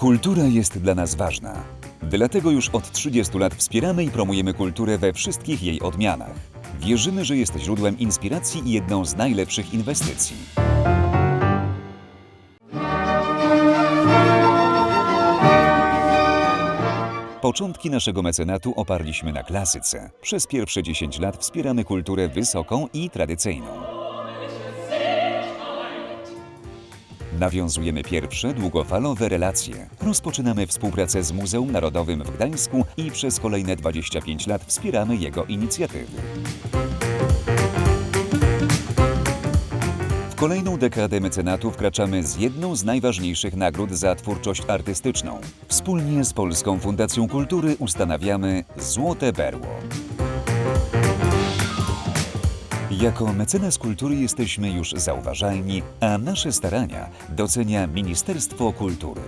Kultura jest dla nas ważna. Dlatego już od 30 lat wspieramy i promujemy kulturę we wszystkich jej odmianach. Wierzymy, że jest źródłem inspiracji i jedną z najlepszych inwestycji. Początki naszego mecenatu oparliśmy na klasyce. Przez pierwsze 10 lat wspieramy kulturę wysoką i tradycyjną. Nawiązujemy pierwsze długofalowe relacje. Rozpoczynamy współpracę z Muzeum Narodowym w Gdańsku i przez kolejne 25 lat wspieramy jego inicjatywy. W kolejną dekadę mecenatu wkraczamy z jedną z najważniejszych nagród za twórczość artystyczną. Wspólnie z Polską Fundacją Kultury ustanawiamy Złote Berło. Jako mecenas kultury jesteśmy już zauważalni, a nasze starania docenia Ministerstwo Kultury.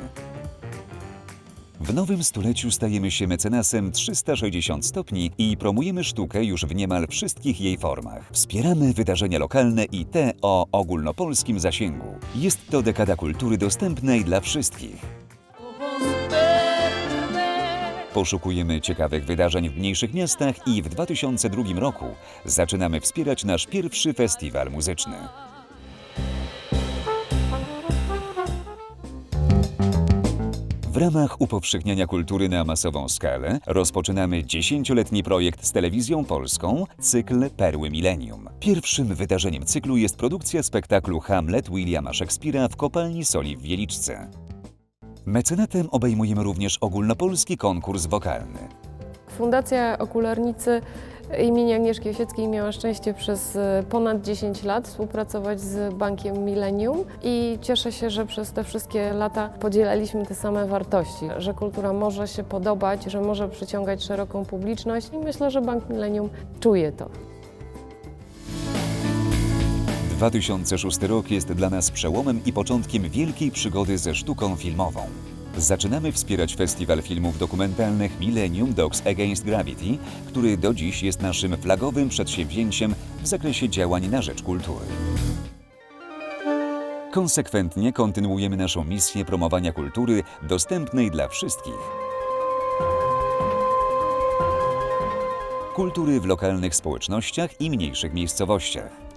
W nowym stuleciu stajemy się mecenasem 360 stopni i promujemy sztukę już w niemal wszystkich jej formach. Wspieramy wydarzenia lokalne i te o ogólnopolskim zasięgu. Jest to dekada kultury dostępnej dla wszystkich. Poszukujemy ciekawych wydarzeń w mniejszych miastach i w 2002 roku zaczynamy wspierać nasz pierwszy festiwal muzyczny. W ramach upowszechniania kultury na masową skalę rozpoczynamy dziesięcioletni projekt z telewizją polską, cykl Perły Millennium. Pierwszym wydarzeniem cyklu jest produkcja spektaklu Hamlet Williama Szekspira w kopalni soli w Wieliczce. Mecenatem obejmujemy również ogólnopolski konkurs wokalny. Fundacja Okularnicy imienia Agnieszki Osieckiej miała szczęście przez e, ponad 10 lat współpracować z Bankiem Millennium i cieszę się, że przez te wszystkie lata podzielaliśmy te same wartości, że kultura może się podobać, że może przyciągać szeroką publiczność i myślę, że Bank Millennium czuje to. 2006 rok jest dla nas przełomem i początkiem wielkiej przygody ze sztuką filmową. Zaczynamy wspierać festiwal filmów dokumentalnych Millennium Dogs Against Gravity, który do dziś jest naszym flagowym przedsięwzięciem w zakresie działań na rzecz kultury. Konsekwentnie kontynuujemy naszą misję promowania kultury dostępnej dla wszystkich. Kultury w lokalnych społecznościach i mniejszych miejscowościach.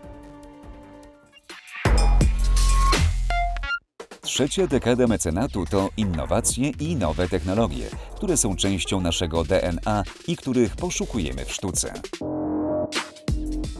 Trzecia dekada mecenatu to innowacje i nowe technologie, które są częścią naszego DNA i których poszukujemy w sztuce.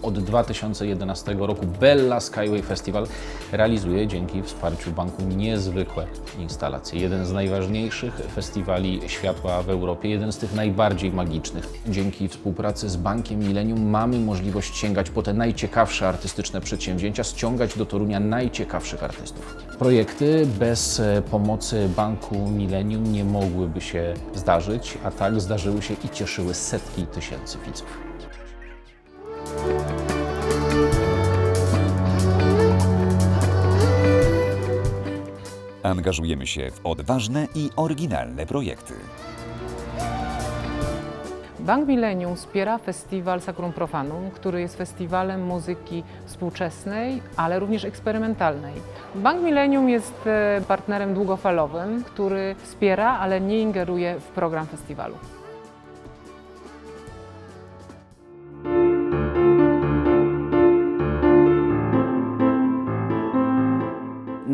Od 2011 roku Bella Skyway Festival realizuje dzięki wsparciu banku niezwykłe instalacje. Jeden z najważniejszych festiwali światła w Europie, jeden z tych najbardziej magicznych. Dzięki współpracy z Bankiem Millennium mamy możliwość sięgać po te najciekawsze artystyczne przedsięwzięcia, ściągać do Torunia najciekawszych artystów. Projekty bez e, pomocy Banku Millennium nie mogłyby się zdarzyć, a tak zdarzyły się i cieszyły setki tysięcy widzów. Angażujemy się w odważne i oryginalne projekty. Bank Millennium wspiera festiwal Sacrum Profanum, który jest festiwalem muzyki współczesnej, ale również eksperymentalnej. Bank Millennium jest e, partnerem długofalowym, który wspiera, ale nie ingeruje w program festiwalu.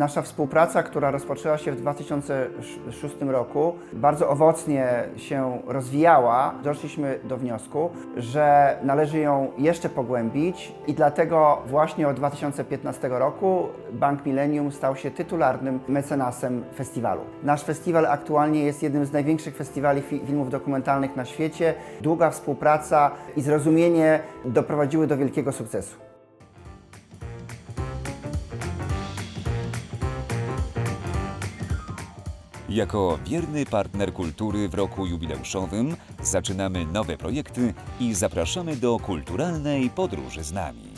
Nasza współpraca, która rozpoczęła się w 2006 roku, bardzo owocnie się rozwijała. Doszliśmy do wniosku, że należy ją jeszcze pogłębić i dlatego właśnie od 2015 roku Bank Millennium stał się tytularnym mecenasem festiwalu. Nasz festiwal aktualnie jest jednym z największych festiwali fi- filmów dokumentalnych na świecie. Długa współpraca i zrozumienie doprowadziły do wielkiego sukcesu. Jako wierny partner kultury w roku jubileuszowym zaczynamy nowe projekty i zapraszamy do kulturalnej podróży z nami.